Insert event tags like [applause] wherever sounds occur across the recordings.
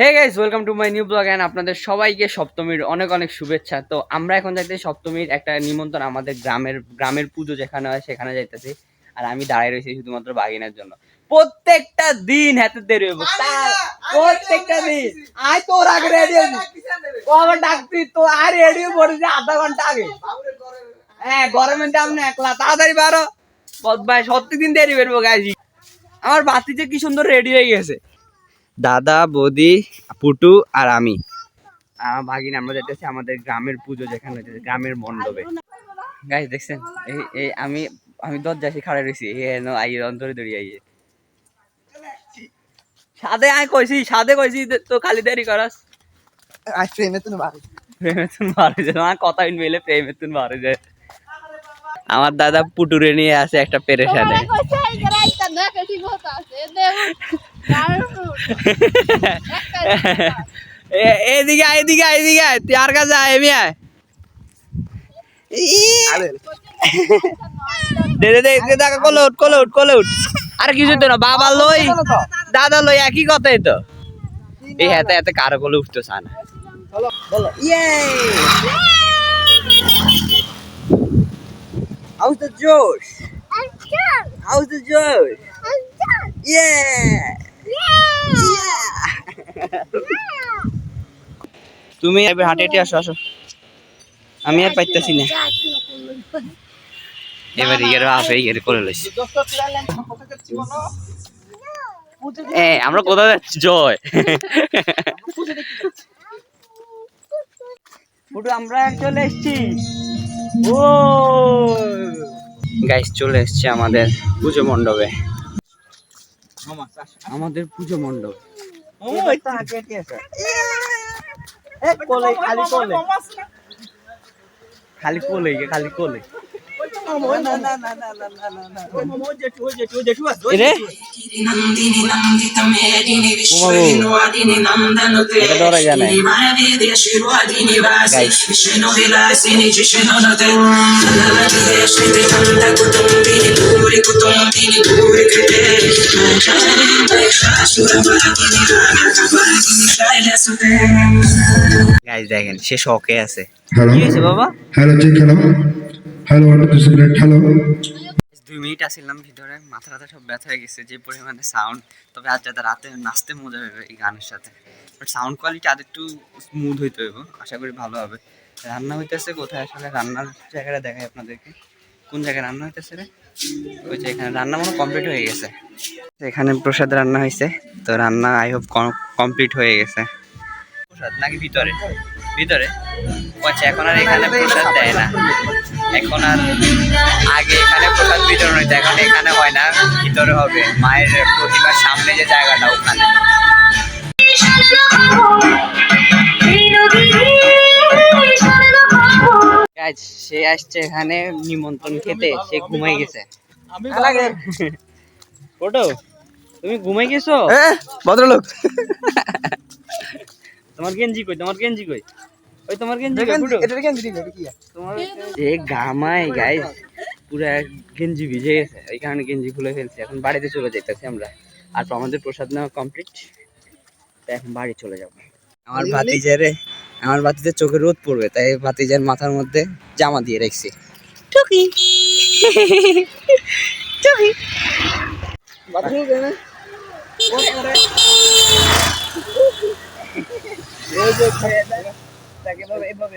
Hey guys welcome to my new blog and আপনাদের সবাইকে সপ্তমীর অনেক অনেক শুভেচ্ছা। তো আমরা এখন যাইতেছি সপ্তমীর একটা নিমন্ত্রণ আমাদের গ্রামের গ্রামের পুজো যেখানে হয় সেখানে যাইতেছি। আর আমি দাঁড়ায় রয়েছি শুধুমাত্র বাগিনার জন্য। প্রত্যেকটা দিন হাতে দেরি হইব। তার প্রত্যেকটা দিন। আয় তোর আগে রেডি হইবি আমার ডাকতি তো আর রেডি পড়েছে আধা ঘণ্টা আগে। হ্যাঁ গরমের দাম না একলা। তাড়াতাড়ি বারো। ভাই সত্যি দিন দেরি বেরবো গাইজি আমার বাতি যে কি সুন্দর রেডি হয়ে গেছে। দাদা বৌদি পুটু আর আমি। আমার ভাগিন আমরা যেতেছি আমাদের গ্রামের পুজো যেখানে হইতেছে, গ্রামের মণ্ডপে। গাইজ দেখছেন? এই এই আমি আমি দরজা এসে খাড়া রয়েছি এ নো আই অন্তরে দড়ি আইয়ে। সাদে আয় কইছি সাদে কইছি তো খালি দেরি করস। আজ ট্রেনে তো বাড়ি প্রেমে তুন মারে যায়। আমার কথা মেলে প্রেমে তুন মারে যায়। আমার দাদা পুটুরে নিয়ে আছে একটা পেরেশানে। এদিকে আয়, এদিকে আয়, এদিকে আয়, তুই আর কাছে আয় এমি আয়। আরে দে দে দে দে দেখা কোলে উঠ কোলে উঠ কোলে উঠ। আর কিছু তো না বাবা লই দাদা লই একই কথাই তো। এই হাতে হাতে কারও কোলে উঠতো সানা বলো বলো ইয়ে How's the Josh? How's the Josh? Yeah! তুমি এবার হাঁটে হেঁটে আসো আসো। আমি আর পাইতেছি না। এবার ইয়ের আপে ইয়ের করে লইছি। এ আমরা কোথায় যাচ্ছি? জয়। ফুটু আমরা চলে এসেছি। ও। গাইস চলে এসেছে আমাদের পুজো মণ্ডপে। আমাদের পুজো মণ্ডপ। খালি কোলে খালি কোলে। দেখেন সে শখে আছে। কি হয়েছে বাবা? হ্যালো হ্যালো হ্যালো দুই মিনিট আসছিলাম ভিতরে, মাথা ব্যথা সব ব্যথা হয়ে গেছে, যে পরিমাণে সাউন্ড তবে আজ যাতে রাতে নাচতে মজা হবে এই গানের সাথে। সাউন্ড কোয়ালিটি আর একটু স্মুথ হইতে হইব, আশা করি ভালো হবে। রান্না হইতেছে কোথায় আসলে? রান্নার জায়গাটা দেখাই আপনাদেরকে। কোন জায়গায় রান্না হইতেছে রে? ওই যে এখানে রান্না মনে কমপ্লিট হয়ে গেছে। এখানে প্রসাদ রান্না হয়েছে তো রান্না আই হোপ কমপ্লিট হয়ে গেছে। প্রসাদ নাকি ভিতরে? ভিতরে? আচ্ছা এখন আর এখানে প্রসাদ দেয় না। এখন আর আগে এখানে প্রসাদ বিতরণ হইতো এখন এখানে হয় না ভিতরে হবে। মায়ের প্রতিমার সামনে যে জায়গাটা ওখানে। সে আসছে এখানে নিমন্ত্রণ খেতে সে ঘুমাই গেছে। ফটো তুমি ঘুমাই গেছো? ভদ্রলোক। [laughs] তোমার গেঞ্জি কই তোমার গেঞ্জি কই? ওই তোমার গেঞ্জি ফুটো এটা দেখেন দিদি কি তোমার যে গামাই গাইস পুরা গেঞ্জি ভিজে গেছে। এই কারণে গেঞ্জি খুলে ফেলছি। এখন বাড়িতে চলে যাইতেছি আমরা। আর আমাদের প্রসাদ নেওয়া কমপ্লিট তাই এখন বাড়ি চলে যাব। আমার ভাতিজারে আমার ভাতিজার চোখে রোদ পড়বে তাই ভাতিজার মাথার মধ্যে জামা দিয়ে রাখছি। টুকি। টুকি। ভদ্রলোক [laughs] এভাবে এভাবে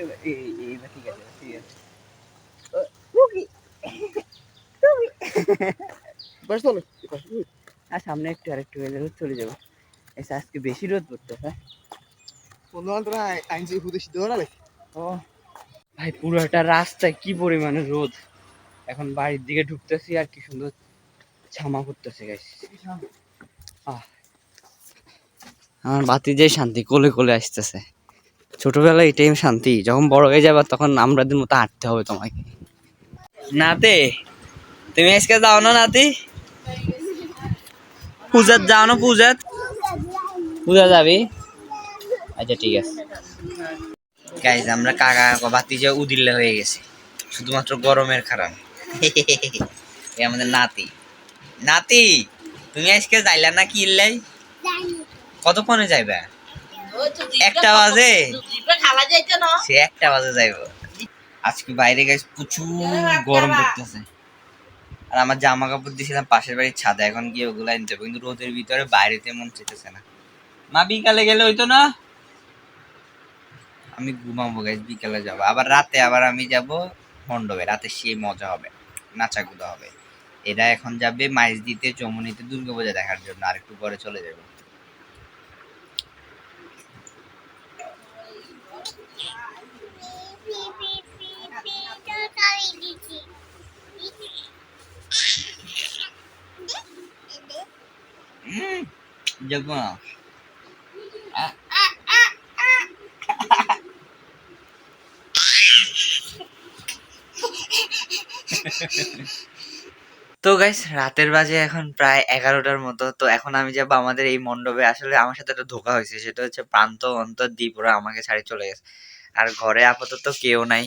এইবার ঠিক আছে ঠিক আছে। বাস চলো আর সামনে একটু আর একটু হলে চলে যাব। এসে আজকে বেশি রোদ পড়তে হ্যাঁ? বন্ধু হুদে সিদ্ধ ও ভাই পুরোটা রাস্তায় কি পরিমাণে রোদ? এখন বাড়ির দিকে ঢুকতেছি আর কি সুন্দর ছামা করতেছে গাইস আমার বাতি যে শান্তি কোলে কোলে আসতেছে। ছোটবেলায় এটাই শান্তি। যখন বড় হয়ে যাবে তখন আমরাদের মতো হাঁটতে হবে তোমাকে। নাতে তুমি আজকে যাও না নাতি? পূজাত যাও না পূজাত পূজা যাবি? আচ্ছা ঠিক আছে। গাইজ আমরা কাকা বাতি যে উদিল্লা হয়ে গেছে। শুধুমাত্র গরমের কারণে। এই আমাদের নাতি। নাতি তুমি আজকে যাইলা না কি ইল্লাই কতক্ষণে যাইবা? একটা বাজে? সে একটা বাজে যাইব। আজকে বাইরে গেছে প্রচুর গরম পড়তেছে। আর আমার জামা কাপড় দিয়েছিলাম, পাশের বাড়ির ছাদে। এখন গিয়ে কিন্তু রোদের ভিতরে বাইরেতে মন চেতেছে না। মা, বিকালে গেলে হইতো না? আমি ঘুমাবো গাইজ বিকালে যাব। আবার রাতে, আবার আমি যাব মণ্ডপে। রাতে সে মজা হবে, নাচাকুদা হবে। এরা এখন যাবে মাইজ দিতে, চমনিতে, দুর্গাপূজা দেখার জন্য। আর একটু পরে চলে যাবে। তো গাইস রাতের বাজে এখন প্রায় এগারোটার মতো। তো এখন আমি যাব আমাদের এই মণ্ডপে। আসলে আমার সাথে একটা ধোকা হয়েছে, সেটা হচ্ছে প্রান্ত অন্তর দ্বীপ। ওরা আমাকে ছাড়ে চলে গেছে। আর ঘরে আপাতত কেউ নাই।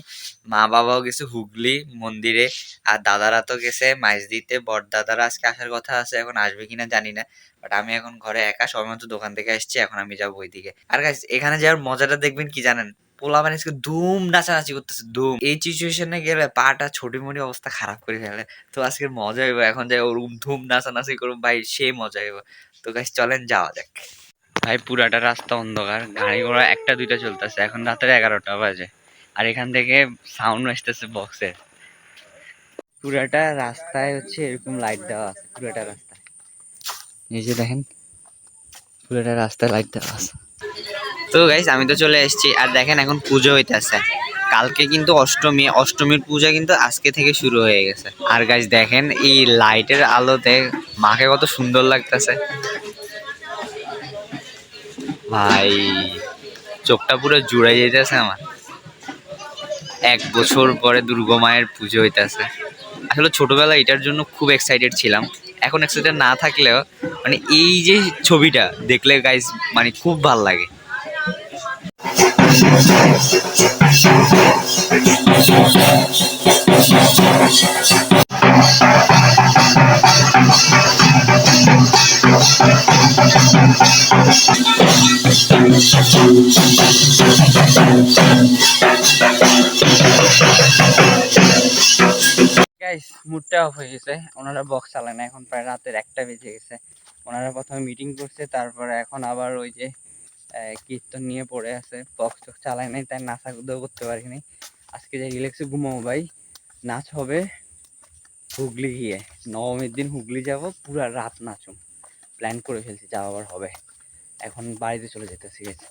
মা বাবাও গেছে হুগলি মন্দিরে, আর দাদারা তো গেছে মাইজ দিতে বড় দাদারা আজকে আসার কথা আছে, এখন আসবে কিনা জানি না। বাট আমি এখন ঘরে একা সবেমাত্র দোকান থেকে আসছি, এখন আমি যাব ওইদিকে। আর গাইস এখানে যাওয়ার মজাটা দেখবেন কি জানেন? পোলা মানে ধুম নাচানাচি করতেছে, ধুম। এই সিচুয়েশনে গেলে পাটা ছোটি মোটি অবস্থা খারাপ করে ফেলে। তো আজকের মজা হইব, এখন যাই ওরকম ধুম নাচানাচি করুম, ভাই সে মজা হইব। তো গাইস চলেন, যাওয়া যাক। ভাই, পুরাটা রাস্তা অন্ধকার। গাড়ি ঘোড়া একটা, দুইটা চলতেছে। এখন রাতের এগারোটা বাজে। আর এখান থেকে সাউন্ড আসতেছে বক্সের পুরাটা রাস্তায় হচ্ছে এরকম লাইট দেওয়া আছে, পুরাটা রাস্তায়। এই যে দেখেন, পুরাটা রাস্তায় লাইট দেওয়া আছে। তো গাইস আমি তো চলে এসেছি। আর দেখেন এখন পুজো হইতেছে। কালকে কিন্তু অষ্টমী, অষ্টমীর পূজা কিন্তু আজকে থেকে শুরু হয়ে গেছে। আর গাইস দেখেন এই লাইটের আলোতে মাকে কত সুন্দর লাগতেছে। ভাই, চোখটা পুরো জুড়াই যেতেছে আমার। এক বছর পরে দুর্গা মায়ের পুজো হইতেছে। আসলে ছোটবেলা এটার জন্য খুব এক্সাইটেড ছিলাম। এখন এক্সাইটেড না থাকলেও মানে এই যে ছবিটা দেখলে গাইজ মানে খুব ভালো লাগে। মুডটা অফ হয়ে গেছে। ওনারা বক্স চালায় না, এখন প্রায় রাতের একটা বেজে গেছে। ওনারা প্রথমে মিটিং করছে, তারপরে এখন আবার ওই যে কীর্তন নিয়ে পড়ে আছে। বক্স টক্স চালায় নাই, তাই নাচা কুদাও করতে পারিনি। আজকে যে রিল্যাক্সে ঘুমাবো ভাই, নাচ হবে হুগলি গিয়ে। নবমীর দিন হুগলি যাব, পুরা রাত নাচুম। প্ল্যান করে ফেলছি যাওয়া আবার হবে। এখন বাড়িতে চলে যেতেছি গেছে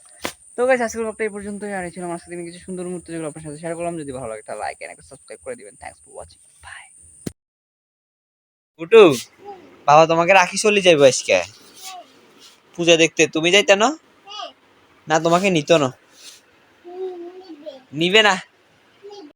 তো গাইস আজকের ব্লগটা এই পর্যন্তই। আর ছিল আমার সাথে কিছু সুন্দর মুহূর্ত যেগুলো আপনার সাথে শেয়ার করলাম। যদি ভালো লাগে, তাহলে লাইক একটা সাবস্ক্রাইব করে দিবেন। থ্যাঙ্কস ফর ওয়াচিং বাই গুটু, বাবা তোমাকে রাখি চলে যাইব আজকে। পূজা দেখতে, তুমি যাইতে না? না, তোমাকে নিত না। নিবে না?